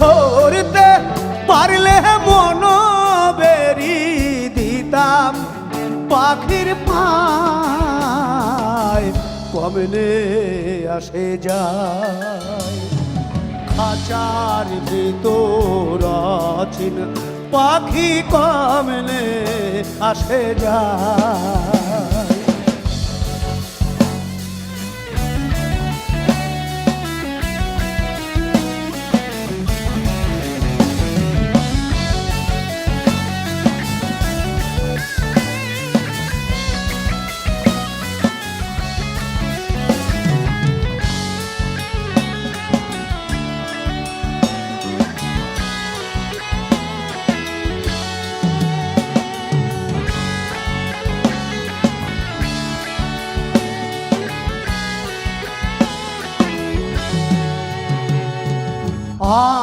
ধরতে পারলে মন বেরি দিতাম পাখির পায়। কমনে আসে যায়? খাঁচার ভিতর পাখি কমনে আসে যায়? 啊